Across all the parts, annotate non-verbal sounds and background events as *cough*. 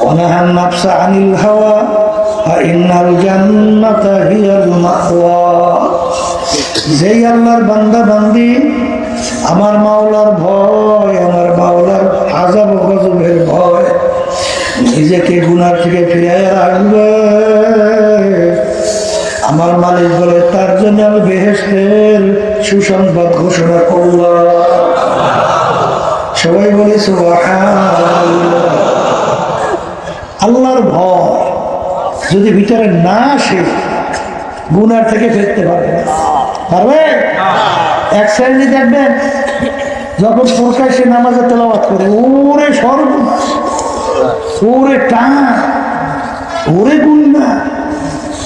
ونهى النفس عن الهوى فإن الجنة هي المأوى যেই আল্লাহর বান্দা বান্দি আমার মাওলার ভয় আমার মাওলার আজাব গজবের ভয় নিজেকে গুনার থেকে ফিরে রাখবে আমার মালিক বলে তার জন্য আমি বেহেস্তের সুসংবাদ ঘোষণা করলাম সবাই বলে সুবহানাল্লাহ। আল্লাহর ভয় যদি ভিতরে না আসে গুনার থেকে ফিরতে পারবে না। পারবে? এক শ্রেণি দেখবেন যখন প্রকাশ্যে নামাজে তেলাওয়াত করে ওরে সর্বনাশ ওরে টান ওরে গুন্না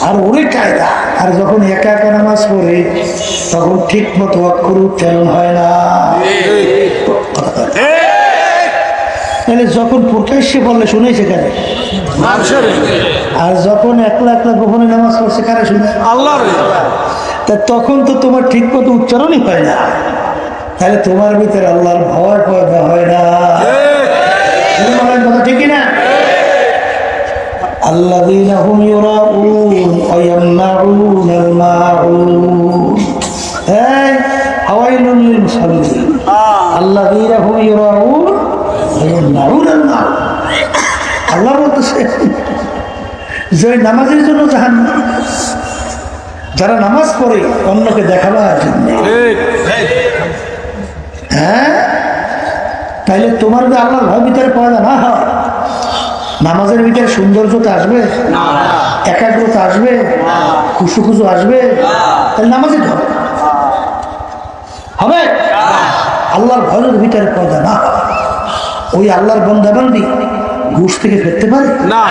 আর ওরে কায়দা। আর যখন একা একা নামাজ পড়ে তখন ঠিক মতো অক্ষর উচ্চারণ হয় না। তাহলে যখন প্রকাশ্যে বললে শুনেছে কেন আর যখন একলা একলা গোপনে নামাজ পড়ছে কারা শুনে আল্লাহ তা তখন তো তোমার ঠিক মতো উচ্চারণই হয় না তাহলে তোমার ভিতরে আল্লাহর ভয় পয়দা হয় না তুমি বলেন কথা ঠিকই না الذين هم يراءون ويمنعون الماعون هاي حويل للمصلين الذين هم يراءون আল্লাহ বলতেছে যে নামাজের জন্য জাহান যারা নামাজ পড়ে অন্যকে দেখাবার জন্য। হ্যাঁ? তাইলে তোমার যদি আল্লাহর ভয় ভিতরে পাওয়া না। হয় নামাজের ভিতরে সৌন্দর্যতা আসবে একাগ্রতা আসবে খুশু খুশু আসবে তাহলে নামাজে হবে। হবে? আল্লাহর ভয়ের ভিতরে পাওয়া না। হয় ওই আল্লাহর বন্দাবান্দি ঘুষ থেকে ফেরতে পারে? না।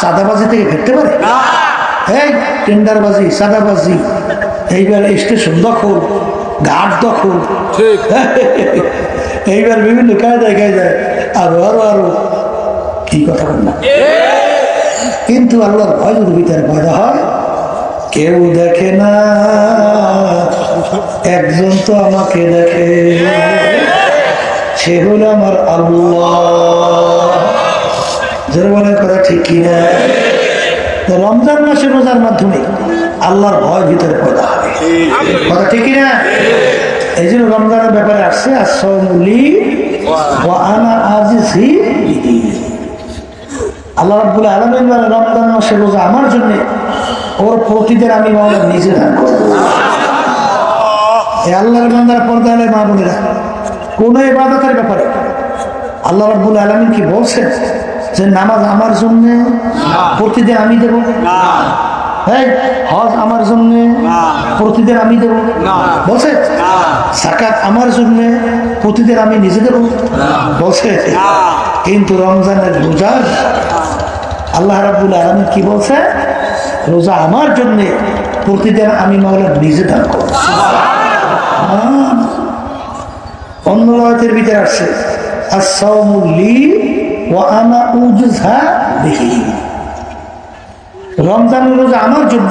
সাদাবাজি থেকে ফেরতে পারে? এই টেন্ডারবাজি সাদাবাজি এইবার স্টেশন দখল ঘাট দখল। *laughs* এইবার বিভিন্ন কায়দায় কায়দায় আরও আরও আরও। কি কথা বল না কিন্তু আল্লাহর ভয় যদি ভিতরে পয়দা হয় কেউ দেখে না। একজন তো আমাকে দেখে। সে হলো আমার আল্লাহ। যারা বলে কথা ঠিক কিনা? রমজান মাসে রোজার মাধ্যমে আল্লাহর ভয় ভিতরে পয়দা হবে। কথা ঠিক কিনা? এই জন্য রমজানের ব্যাপারে আসছে আসলি ও আনা আজিসি আল্লাহ রাব্বুল আলামিন বলে রমজান মাসে রোজা আমার জন্য, ওর প্রতিদিন আমি নিজে দান করব। আল্লাহর বান্দারা পর্দা আলে মা বোনেরা কোন ইবাদতের ব্যাপারে। আল্লাহ রাব্বুল আলামিন কি বলছেন? যে নামাজ আমার জন্য প্রতিদিন আমি দেব? হ্যাঁ হজ আমার জন্য প্রতিদিন আমি দেব? বলছে? সাকাত আমার জন্য প্রতিদিন আমি নিজে দেব? বলছে? কিন্তু রমজানের রোজা আল্লাহ রাবুল আলমী কি বলছে? রোজা আমার জন্য প্রতিদিন আমি মাওলা নিজে দান করব। অন্য রাতের ভিতরে আসছে আসাউমুল্লি ও আনা উজা দেখি রমজান রোজা আমার জন্য।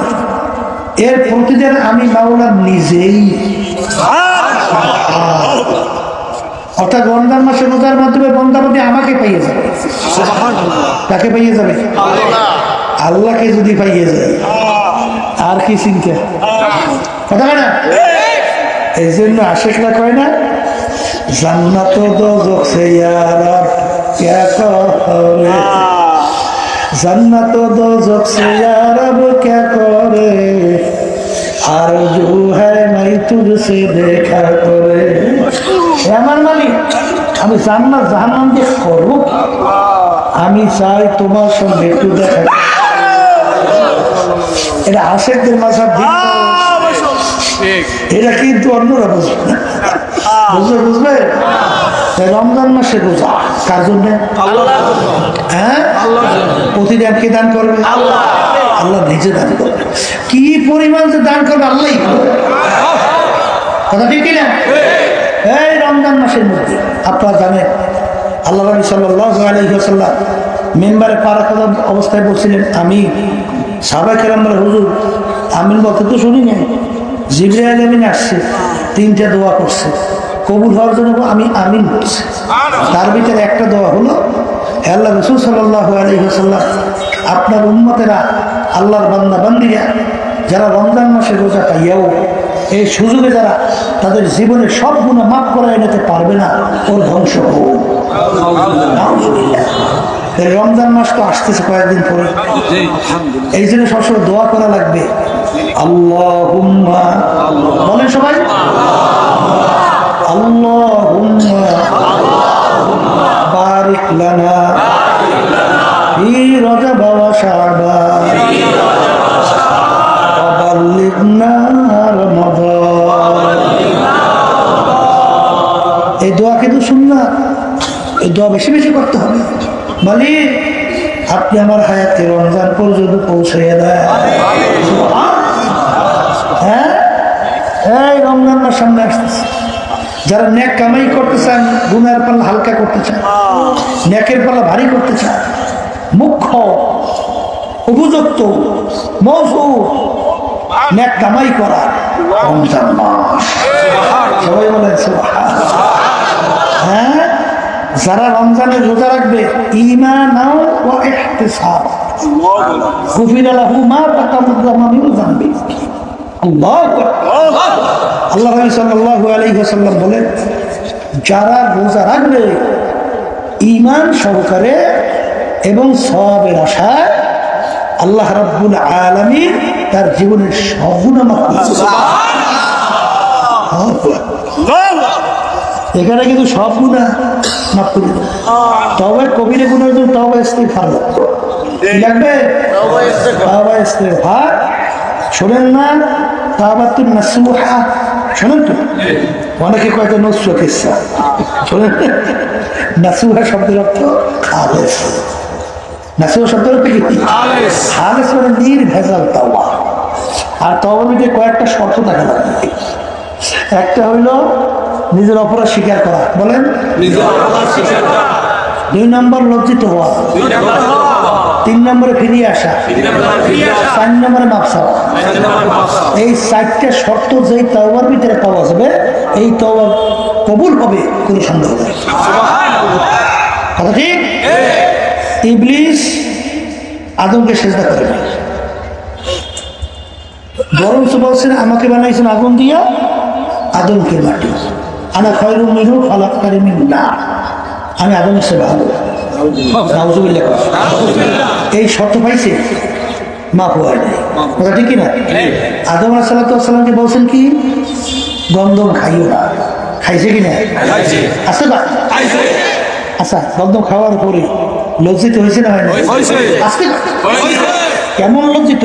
এর প্রতিদিন আমি মাওলা নিজেই অর্থাৎ রমজান মাসে রোজার মাধ্যমে বন্দাবাদী আমাকে পাইয়ে যাবে তাকে পাইয়ে যাবে? আল্লাহকে যদি পাইয়ে যায়। আর কি চিন্তা? কথা না? এই জন্য আশেখরা কয় না জান্নাত দোজক সে ইয়ারাব কে করে জান্নাত দোজক সে ইয়ারাব কে করে আর জু হ্যায় নাই তুঝসে দেখা করে আমার মালিক আমি জান্নাত জাহান্নাম দিয়ে করব আমি চাই তোমার সঙ্গে একটু দেখা এটা আশেকদের মাসা এটা কিন্তু অন্যরা বুঝবে। না বুঝবে? বুঝবে রমজান মাসে রোজা কার জন্য? আল্লাহ হ্যাঁ? প্রতিদিন কে দান করবে? আল্লাহ। আল্লাহ নিজে দান করবে। কি পরিমাণ যে দান করবে আল্লাহই করবে। কথা ঠিক না এই রমজান মাসের মধ্যে আপনারা জানেন আল্লাহ নবী সাল্লাহ আলহিহাসাল্লাম মেম্বারে পারা কথা অবস্থায় বলছিলেন আমি কেরাম বলে হুজুর আমিন বলতে তো শুনি নাই। জিবরাইল আমিন আসছে তিনটা দোয়া করছে। কবুল হওয়ার জন্য আমি আমিন বলছি তার ভিতরে একটা দোয়া হলো আল্লাহ রসুল সাল্লাহ আলহিহাসাল্লাম আপনার উন্মতেরা আল্লাহর বান্দা বান্দিরা যারা রমজান মাসে রোজা পাইয়াও এই সুযোগে যারা তাদের জীবনে সব গুণা মাফ করায় নিতে পারবে না ওর ধ্বংস হোক। রমজান মাস তো আসতেছে কয়েকদিন পরে। এই জন্য সবসময় দোয়া করা লাগবে। আল্লাহুম্মা বলেন সবাই। আল্লাহুম্মা এই দোয়া কিন্তু শুন না এই দোয়া বেশি বেশি করতে হবে। মালিক যারা ন্যাক কামাই করতে চান, গুনার পাল্লা হালকা করতে চান ন্যাকের পাল্লা ভারী করতে চান, মুখ্য উপযুক্ত মৌসু ন্যাক কামাই করা রমজান মাস। সবাই বলেন হ্যাঁ? যারা রমজানের রোজা রাখবে ইমান ও ইহতিসাব। গুফির লাহু মা তাকাদ্দামা মিন যানবি আল্লাহু আল্লাহ নবী সাল্লাল্লাহু আলাইহি ওয়াসাল্লাম বলেন যারা রোজা রাখবে ইমান সহকারে এবং সবের আশায় আল্লাহ রাব্বুল আলামিন তার জীবনের দিবেন। এখানে কিন্তু সব গুণা মাফ করে তবে কবিরে গুণের জন্য তবে লাগবে কি লাগবে? তবে ইস্তেগফার। শোনেন না নাসুহা। শোনেন তো অনেকে কয়েকটা নসুয়া কিসা? শোনেন। নাসুহা শব্দের অর্থ খালেস নাসুহা শব্দের অর্থ কি? খালেস মানে নির্ভেজাল তাওয়া। আর তবে মধ্যে কয়েকটা শর্ত দেখা লাগবে একটা হইল নিজের অপরাধ স্বীকার করা। বলেন? দুই নম্বর লজ্জিত হওয়া। তিন নম্বরে ফিরিয়ে আসা। চার নম্বরে মাপসা এই চারটে শর্ত যেই তওবার ভিতরে পাওয়া যাবে এই তওবা কবুল হবে কোনো সন্দেহ নেই। কথা ঠিক? ইবলিস আদমকে সেজদা করে না বরঞ্চ বলছেন আমাকে বানাইছেন আগুন দিয়া আদমকে মাটি। আনা খয়রু মিরু ফালাক্তারি মিন না আমি আদমের সে ভালো। নাউজুবিল্লাহ কর। এই শর্ত পাইছে? মা হয় নাই। কথা ঠিক না আদম আসালামকে বলছেন কি? গন্ধম খাইও না। খাইছে কি না আছে না আচ্ছা গন্ধম খাওয়ার পরে লজ্জিত হয়েছে না হয় না কেমন লজ্জিত।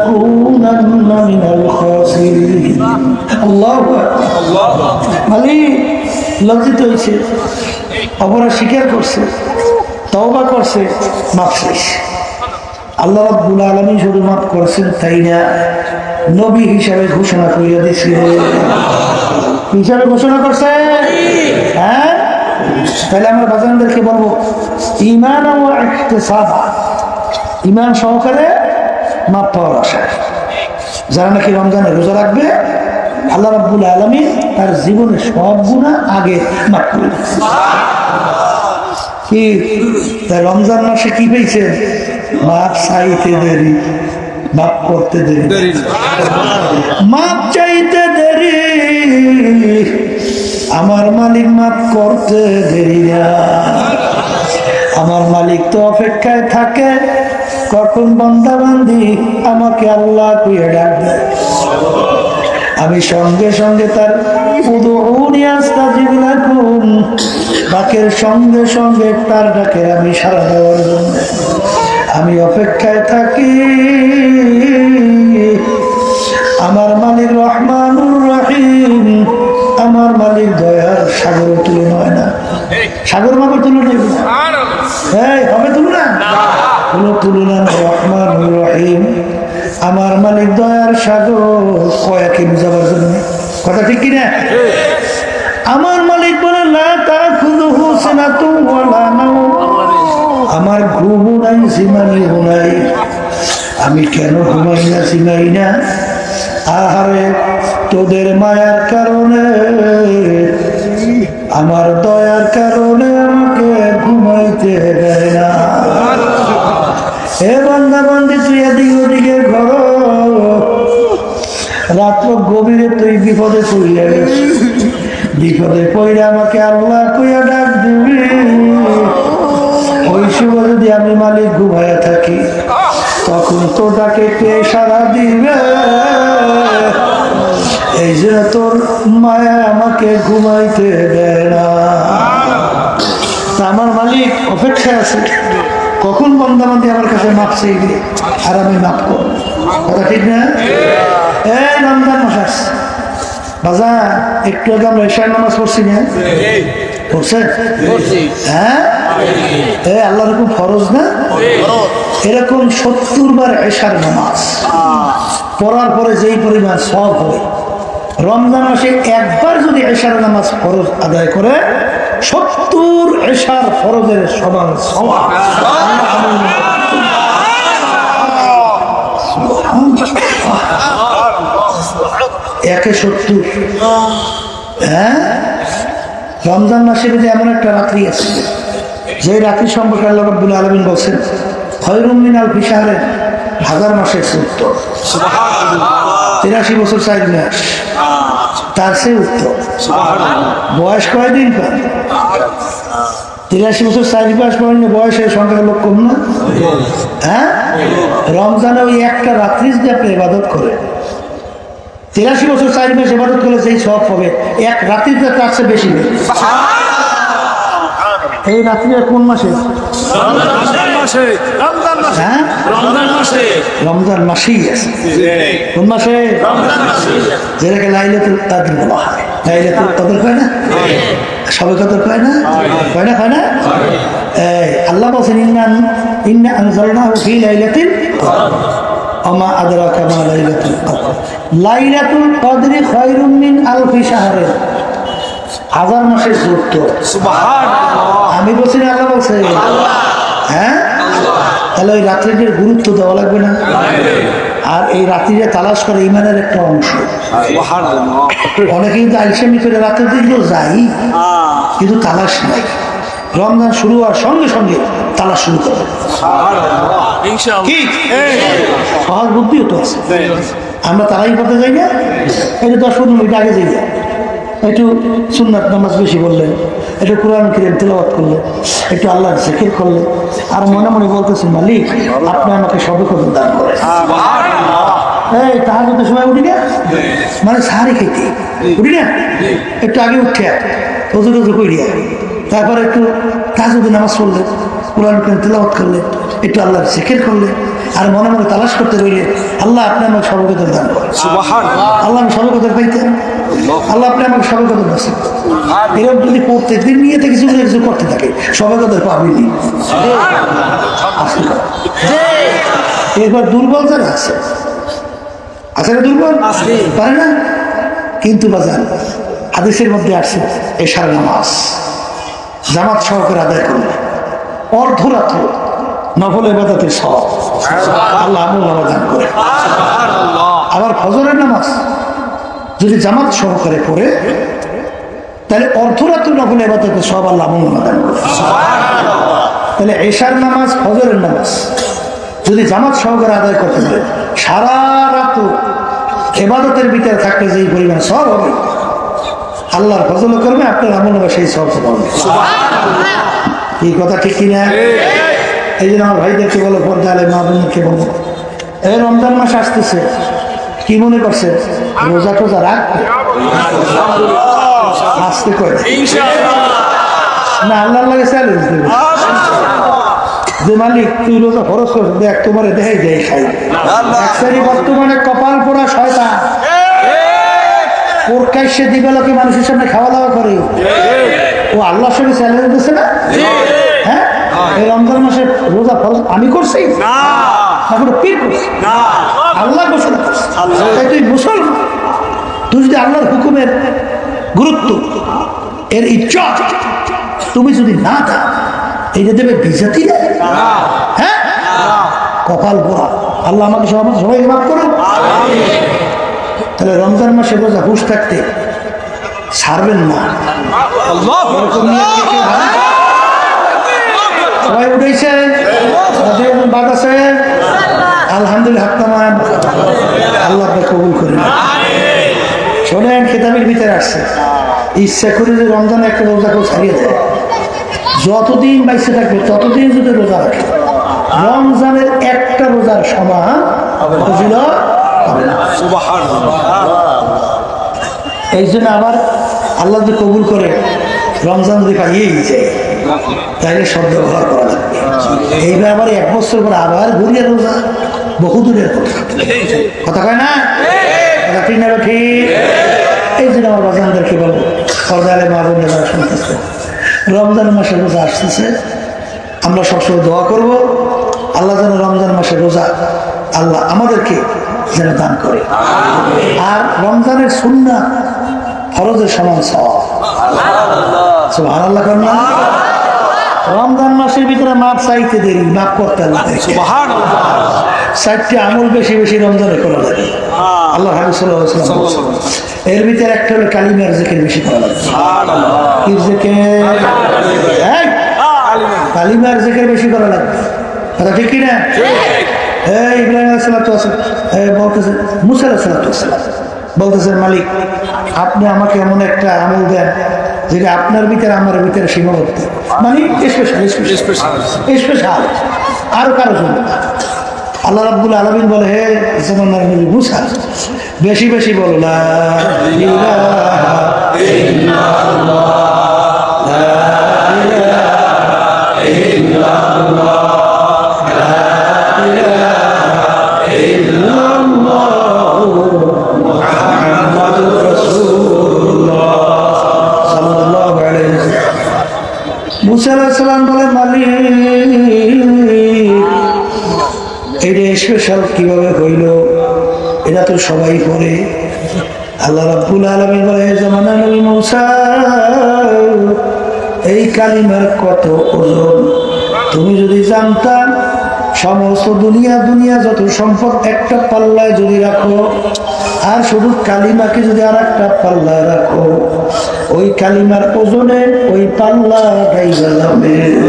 لنكونن من الخاسرين الله মালিক লজ্জিত হয়েছে অপরাধ স্বীকার করছে তওবা করছে মাফ শেষ আল্লাহ রাব্বুল আলামিন শুধু মাফ করছেন তাই না নবী হিসাবে ঘোষণা করিয়া দিছে হিসাবে ঘোষণা করছে হ্যাঁ তাহলে আমরা বাজানদেরকে বলবো ইমান ও ইহতিসাবা ইমান সহকারে মাপ পাওয়ার আশায় যারা নাকি রমজানে রোজা রাখবে আল্লাহ রাব্বুল আলমী তার জীবনে সব গুণা আগে মাফ করে কি? তাই রমজান মাসে কি পেয়েছে মাপ চাইতে দেরি মাপ করতে দেরি। মাপ চাইতে দেরি আমার মালিক মাপ করতে দেরি না। আমার মালিক তো অপেক্ষায় থাকে কখন বন্দা বান্দি আমাকে আল্লাহ কুয়ে ডাকবে আমি সঙ্গে সঙ্গে তার লাকুম সঙ্গে সঙ্গে তার ডাকে আমি সারা দেওয়ার জন্য। আমি অপেক্ষায় থাকি। আমার মালিক রহমানুর রহিম। আমার মালিক দয়ার সাগর তুলে নয় না। সাগর মাগর তুলে নেবে আর এই হবে তুলো না। কোনো তুলনা রহমান রহিম আমার মালিক দয়ার সাগর। কয়াকে বুঝাবার জন্য? কথা ঠিক কিনা? আমার মালিক বলে না তা খুদু হোসেনা তু আমার ঘুম নাই সীমানি নাই। আমি কেন ঘুমাই না সীমাই না? আহারে তোদের মায়ার কারণে আমার দয়ার কারণে আমাকে ঘুমাইতে দেয় না। হে বান্দা বান্দি, তুই এদিকে ওদিকে ঘর। রাত্র গভীরে তুই বিপদে পড়িয়া গেছিস। বিপদে পড়ে আমাকে আল্লাহ কইয়া ডাক দিবি। ওই সময় যদি আমি মালিক ঘুমাইয়া থাকি, তখন তো ডাকে কে সারা দিবে। এই যে তোর মায়া আমাকে ঘুমাইতে দেয় না। আমার মালিক অপেক্ষায় আছে। কখন বন্দাবান্দি আমার কাছে মাপ চাইবে? আর আমি মাপ করব। কথা ঠিক না? এই রমজান মাস। আসছে বাজা একটু আগে আমরা এশার নামাজ পড়ছি না? পড়ছেন? হ্যাঁ? এ ফরজ না? এরকম সত্তর বার এশার নামাজ। পড়ার পরে যেই পরিমাণ সব হবে। রমজান মাসে একবার যদি এশার নামাজ ফরজ আদায় করে, সত্তর এশার ফরজের সমান একে সত্তর। হ্যাঁ? রমজান মাসে যদি এমন একটা রাত্রি আছে, যে রাত্রি সম্পর্কে আল্লাহ রব্বুল আলমিন বলছেন খয়রুমিন আল ফিসাহারের হাজার মাসের সত্তর। তিরাশি বছর চার মাস তার সে উত্তর বয়স কয়দিন পান তিরাশি বছর চার মাস পর্যন্ত বয়সের সংখ্যা লোক কম না। হ্যাঁ? রমজানে ওই একটা রাত্রি যদি আপনি ইবাদত করেন। তিরাশি বছর চার মাস ইবাদত করলে সেই সব হবে, এক রাত্রিতে তার চেয়ে বেশি নেই এই রাত্রিটা কোন মাসে? মাসে রমজান মাসে। হ্যাঁ? রমজান মাসে। রমজান মাসেই আছে কোন মাসে? যেটাকে লাইলাতুল কাদর বলা হয়। লাইলাতুল কদর কয় না? সবে কদর কয় না? কয় না কয় না? আল্লাহ বলছেন ইন্নান ইন্না আনজালনাহু ফি লাইলাতিল কদর। আমা আদরাকা মা লাইলাতুল কদর। লাইলাতুল কদরি খায়রুম মিন আলফি শাহরিন। হাজার মাসের যুক্ত আমি বলছি না আল্লাহ বলছে। হ্যাঁ? তাহলে ওই রাত্রিটির গুরুত্ব দেওয়া লাগবে না। আর এই রাত্রিটা তালাশ করে ইমানের একটা অংশ। অনেকে কিন্তু আলসেমি করে রাতের দিকেও যাই কিন্তু তালাশ নাই। রমজান শুরু হওয়ার সঙ্গে সঙ্গে তালাশ শুরু করে। সহজ বুদ্ধিও তো আছে। আমরা তারাই করতে যাই না? এটা দশ পনেরো মিনিট আগে যাই। একটু সুন্নাত নামাজ বেশি বললেন। একটু কোরআন কিরেন তেলাবাদ করলেন একটু আল্লাহ জিকির করলেন আর মনে মনে বলতেছে মালিক আপনি আমাকে সবে কত দান করেন। এই তাহার মতো সময় উঠি না? মানে সাহারি খেতে। উঠি না? একটু আগে উঠে অজু টজু করিয়া তারপর একটু তাজুদি নামাজ পড়লেন কোরআন কিরেন তেলাওয়াত করলেন একটু আল্লাহর জিকির করলেন আর মনে মনে তালাশ করতে রইলে আল্লাহ আপনি আমাকে সর্বগত দান করেন আল্লাহ আমি সর্বগত পাইতেন আল্লাহ। আপনি আমাকে সর্বগত বাসেন এরকম যদি প্রত্যেক দিন নিয়ে থেকে কিছু না কিছু করতে থাকে সর্বগত পাবিনি এরপর দুর্বল যারা আছে আছে না দুর্বল? পারে না? কিন্তু বাজার হাদিসের মধ্যে আসছে এশার নামাজ। জামাত সহকারে আদায় করলে অর্ধরাত্র নফল এবাদাতে সব। আল্লাহ আমল দান করে। আবার ফজরের নামাজ যদি জামাত সহকারে পড়ে, তাহলে অর্ধরাত্র নফল এবাদাতে সব আল্লাহ আমল দান করে। তাহলে এশার নামাজ, ফজরের নামাজ যদি জামাত সহকারে আদায় করতে পারে, সারা রাত এবাদতের ভিতরে থাকলে যেই পরিমাণ সব হবে, আল্লাহর ফজল করবে আপনার আমল নামা সেই সব হবে। এই কথা ঠিক কিনা? এই জন্য আমার ভাইদেরকে বলো পর্দালে মা বোনকে বলো। এই রমজান মাস আসতেছে কি মনে করছে? রোজা টোজা রাখবে আসতে করে না আল্লাহ লাগে চ্যালেঞ্জ দেবে। যে মালিক তুই রোজা খরচ কর দেখ তোমার দেখাই দেয় খাই। এক শ্রেণি বর্তমানে কপাল পোড়া শয়তান। প্রকাশ্যে দিবালকে মানুষের সামনে খাওয়া দাওয়া করে। ও আল্লাহর সঙ্গে চ্যালেঞ্জ দিচ্ছে না? এই রমজান মাসে রোজা ফরজ আমি করছি? না। তারপরে পীর করছি? না। আল্লাহ ঘোষণা করছে। তাই তুই মুসলমান। তুই যদি আল্লাহর হুকুমের গুরুত্ব এর ইচ্ছা তুমি যদি না থাক এইটা দেবে বিজাতি না? হ্যাঁ? কপাল পোড়া আল্লাহ আমাকে সব সবাই মাফ করুন। তাহলে রমজান মাসে রোজা হুশ থাকতে ছাড়বেন না এরকম নিয়ে কে কে ভাবে? সবাই উঠেছে। বাদ আছে। আলহামদুলিল্লাহ হাক্তামান আল্লাহ কবুল করে শোনেন খেতাবের ভিতরে আসছে। ইচ্ছা করে যে রমজানে একটা রোজা কেউ ছাড়িয়ে দেয়। যতদিন বাইসে থাকবে, ততদিন যদি রোজা রাখে। রমজানের একটা রোজার সমান ফজিলত এই জন্য আবার আল্লাহ যদি কবুল করে, রমজান যদি পাইয়েই যায়। তাহলে সব ব্যবহার করা লাগবে এইবার আবার এক বছর পর আবার ঘুরিয়ে রোজা বহুদূরের কথা। কথা কয় না? কথা ঠিক না এই জন্য আমার বাজানদেরকে বলব পর্দালে মা শুনতেছে, রমজান মাসে রোজা আসতেছে, আমরা সবসময় দোয়া করব, আল্লাহ যেন রমজান মাসে রোজা আল্লাহ আমাদেরকে যেন দান করে। আর রমজানের সুন্না ফরজের সমান সব আল্লাহ করেন না? রমজান মাসের ভিতরে মাপ চাইতে দেরি মাপ করতে আল্লাহ। চারটি আমল বেশি বেশি রমজানে করা লাগে। আল্লাহ ওয়াসাল্লাম বলছেন। এর ভিতরে একটা হলো কালিমার জিকির বেশি করা লাগে। কালিমার জিকির বেশি করা লাগবে কথা ঠিক কি না এই ইব্রাহিম আলাইহিসসালাম বলতেছেন মুসা আলাইহিসসালাম বলতেছেন মালিক আপনি আমাকে এমন একটা আমল দেন যেটা আপনার ভিতরে আমার ভিতরে সীমাবদ্ধ। মানে স্পেশাল স্পেশাল। স্পেশাল। আরও কারও জন্য। আল্লাহ রাবুল আলমিন বলে হে জামানার নবী মুসা বেশি বেশি বলো না ইলাহা ইল্লাল্লাহ, স্পেশাল কীভাবে হইল, এটা তো সবাই পড়ে। আল্লাহ রাব্বুল আলামিন বলে, "হে জামানা নবী মূসা, এই কালিমার কত ওজন? তুমি যদি জানতাম সমস্ত দুনিয়া দুনিয়া যত সম্পদ একটা পাল্লায় যদি রাখো, আর শুধু কালিমাকে যদি আর একটা পাল্লায় রাখো, ওই কালিমার ওজনে ওই পাল্লা গাইবা যাবে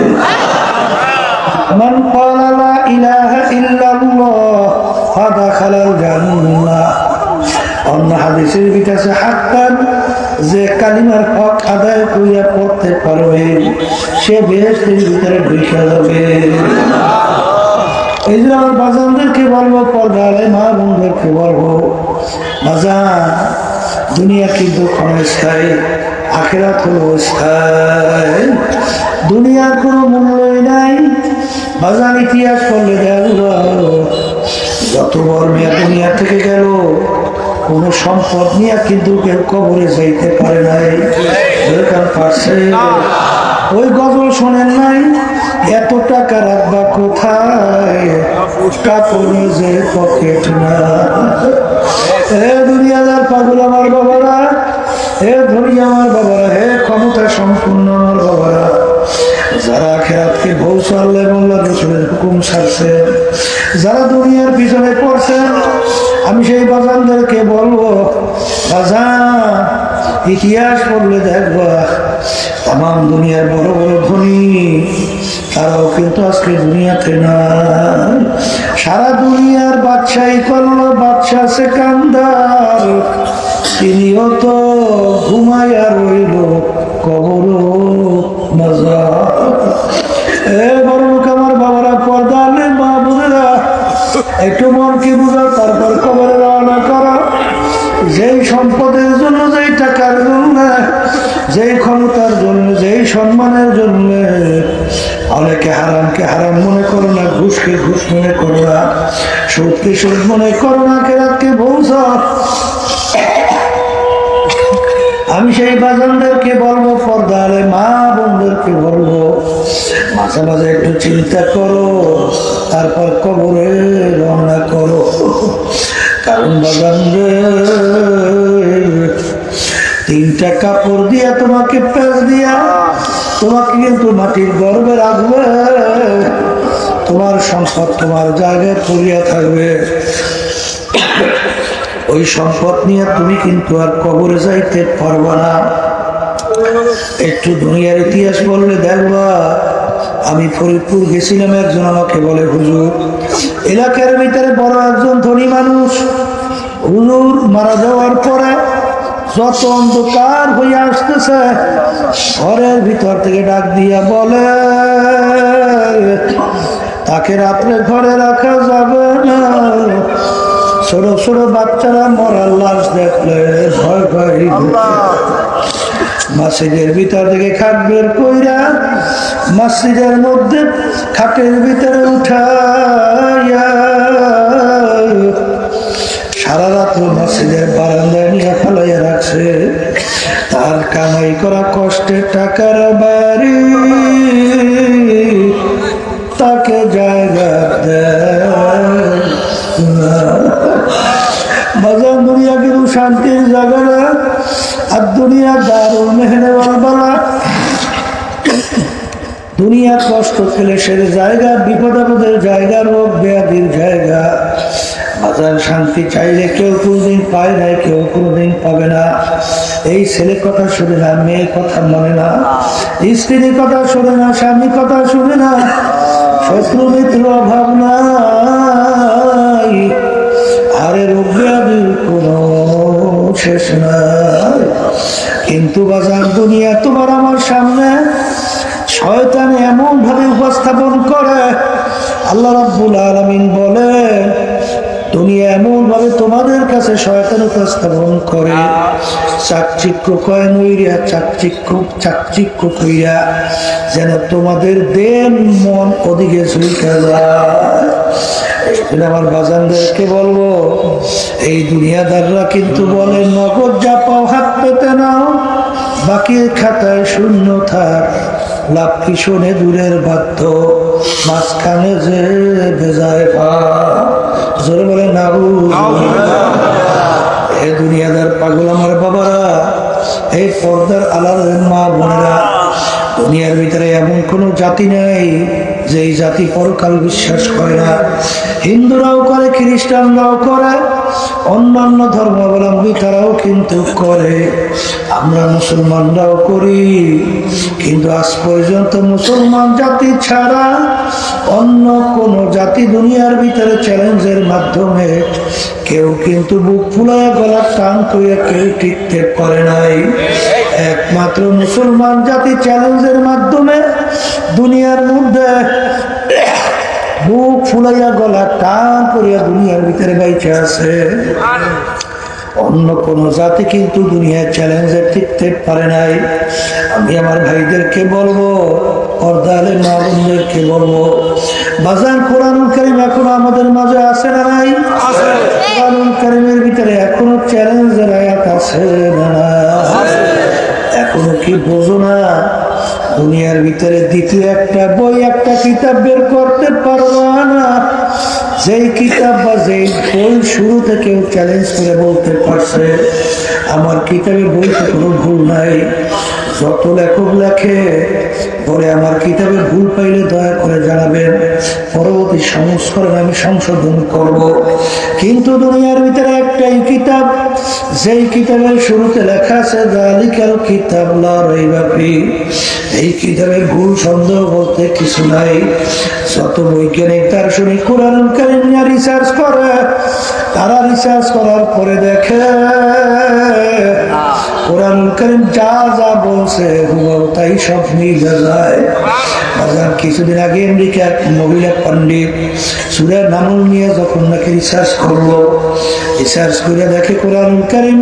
من قال لا إله إلا الله فدخل الجنة অন্য হাদিসের ভিতরে হাক্কান যে কালিমার হক আদায় করিয়া পড়তে পারবে সে বেহেস্তের ভিতরে ঢুকে যাবে এই যে আমার বাজানদেরকে বলবো পর্দারে মা বোনদেরকে বলবো বাজান দুনিয়া কিন্তু ক্ষণস্থায়ী আখেরাত হলো স্থায়ী দুনিয়ার কোনো মূল্যই নাই বাজান ইতিহাস করলে দেখো যত বড় মেয়া দুনিয়া থেকে গেল, কোনো সম্পদ নিয়ে কিন্তু কেউ কবরে যাইতে পারে নাই। পারছে ওই গজল শোনেন নাই? এত টাকা রাখবা কোথায়? যে পকেট না। হে দুনিয়াদার পাগল আমার বাবারা হে ধনী আমার বাবারা হে ক্ষমতা সম্পূর্ণ আমার বাবারা। যারা খেরাতকে বউ সারলে মোল্লা যারা দুনিয়ার পিছনে পড়ছেন আমি সেই বাজানদেরকে বলব, বাজান, ইতিহাস পড়লে দেখবা তাম দুনিয়ার বড় বড় ধনী, তারাও কিন্তু আজকে দুনিয়াতে না সারা দুনিয়ার বাদশাহী করল বাদশাহ সেকান্দার, তিনিও তো ঘুমাইয়া রইল একটু মনকে বুঝা তারপর কবরে রওনা করা। যেই সম্পদের জন্য, যেই টাকার জন্য, যেই ক্ষমতার জন্য, যেই সম্মানের জন্য, অনেকে হারামকে হারাম মনে করো না, ঘুষকে ঘুষ মনে করো না সুদকে সুদ মনে করো না কেরাতকে বৌসা আমি সেই বাজানদেরকে বলব, পর্দারে মা বোনদেরকে বলব, মাঝে মাঝে একটু চিন্তা করো, তারপর কবরে রওনা করো কারণ বাজান রে, তিনটা কাপড় দিয়া তোমাকে পেঁচ দিয়া তোমাকে কিন্তু মাটির গর্বে রাখবে। তোমার সম্পদ তোমার জায়গায় পড়িয়া থাকবে। ওই সম্পদ নিয়ে তুমি কিন্তু আর কবরে যাইতে পারবা না। একটু দুনিয়ার ইতিহাস বললে দেখবা আমি ফরিদপুর গেছিলাম একজন আমাকে বলে হুজুর এলাকার ভিতরে বড় একজন ধনী মানুষ। হুজুর মারা যাওয়ার পরে যত অন্ধকার হয়ে আসতেছে, ঘরের ভিতর থেকে ডাক দিয়া বলে, তাকে রাত্রে ঘরে রাখা যাবে না। ছোট ছোট বাচ্চারা মরার লাশ দেখলে ভয় ভয় মাসিদের ভিতর থেকে খাট বের কইরা মাসিদের মধ্যে খাটের ভিতরে উঠাইয়া সারা রাত মসজিদের বারান্দায় নিয়ে ফেলাইয়া রাখছে। তার কামাই করা কষ্টের টাকার বাড়ি। তাকে জায়গা বাজার দুনিয়া কিন্তু শান্তির জায়গা না। আর দুনিয়া দারুল মেহনে বালা। দুনিয়া কষ্ট ক্লেশের জায়গা, বিপদ আপদের জায়গা, রোগ ব্যাধির জায়গা। বাজার শান্তি চাইলে কেউ কোনোদিন পায় না কেউ কোনোদিন পাবে না। এই ছেলে কথা শুনে না মেয়ের কথা মনে না। স্ত্রীর কথা শুনে না, স্বামী কথা শুনে না। শত্রু মিত্র অভাব নাই। আরে রোগ ব্যাধির কোনো শেষ নাই। কিন্তু বাজার দুনিয়া তোমার আমার সামনে। শয়তান এমন ভাবে উপস্থাপন করে, আল্লাহ রাব্বুল আলামিন বলে দুনিয়া এমন ভাবে তোমাদের কাছে শয়তান উপস্থাপন করে, চাকচিক্য কয় নইরা, চাকচিক্য চাকচিক্য কইরা যেন তোমাদের দেন মন ওদিকে ঝুঁকে আমার বাজানদেরকে বলব, এই দুনিয়াদাররা কিন্তু বলে, নগদ যা পাও হাত পেতে নাও, বাকি খাতায় শূন্য থাক। লাভ কি শোনে দূরের বাধ্য? মাঝখানে যে বেজায় পা। বলে নাবু এ দুনিয়াদার পাগল আমার বাবারা, এই পর্দার আলার মা বোনেরা। দুনিয়ার ভিতরে এমন কোনো জাতি নাই যে জাতি পরকাল বিশ্বাস করে না। হিন্দুরাও করে, খ্রিস্টানরাও করে অন্যান্য ধর্মাবলম্বী তারাও কিন্তু করে। আমরা মুসলমানরাও করি। কিন্তু আজ পর্যন্ত মুসলমান জাতি ছাড়া অন্য কোন জাতি দুনিয়ার ভিতরে চ্যালেঞ্জের মাধ্যমে কেউ কিন্তু বুক ফুলায়, গলার টান করিয়া কেউ টিকতে পারে নাই। একমাত্র মুসলমান জাতি চ্যালেঞ্জের মাধ্যমে দুনিয়ার মধ্যে বুক ফুলাইয়া গলা টান করিয়া দুনিয়ার ভিতরে বাইচে আছে। অন্য কোন জাতি কিন্তু দুনিয়ার চ্যালেঞ্জে টিকতে পারে নাই। আমি আমার ভাইদেরকে বলব পর্দালে মা বোনদেরকে বলব বাজার কোরআন কারিম এখনও আমাদের মাঝে আছে না নাই? কোরআন করিমের ভিতরে এখনও চ্যালেঞ্জের আয়াত আছে না এখনও কি বোঝো না? দুনিয়ার ভিতরে দ্বিতীয় একটা বই, একটা কিতাব বের করতে পারবা না। যেই কিতাব বা যেই বই শুরু থেকেও চ্যালেঞ্জ করে বলতে পারছে, আমার কিতাবে বইতে কোনো ভুল নাই। যত লেখক লেখে পরে আমার কিতাবে ভুল পাইলে দয়া করে জানাবেন পরবর্তী সংস্করণে আমি সংশোধন করব। কিন্তু দুনিয়ার ভিতরে একটাই কিতাব যেই কিতাবের শুরুতে লেখা আছে জালিকাল কিতাব লা রাইবা এই কিতাবের ভুল সন্দেহ বলতে কিছু নাই। যত বৈজ্ঞানিক তার শুনি কোরআন কারিম রিসার্চ করে তারা রিসার্চ করার পরে দেখে কোরআন কারিম যা যা বলছে তাই সব মিলে যায়। কিছুদিন আগে আমেরিকা এক মহিলা নিয়ে যখন নাকি রিসার্চ করল রিসার্চ করে দেখে কোরআন কারিম,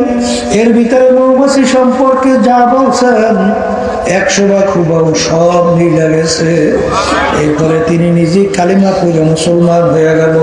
এর ভিতরে মৌমাছি সম্পর্কে যা বলছেন, একশো বা খুবাও সব মিলে গেছে। এরপরে তিনি নিজে কালিমা পুজো মুসলমান হয়ে গেল।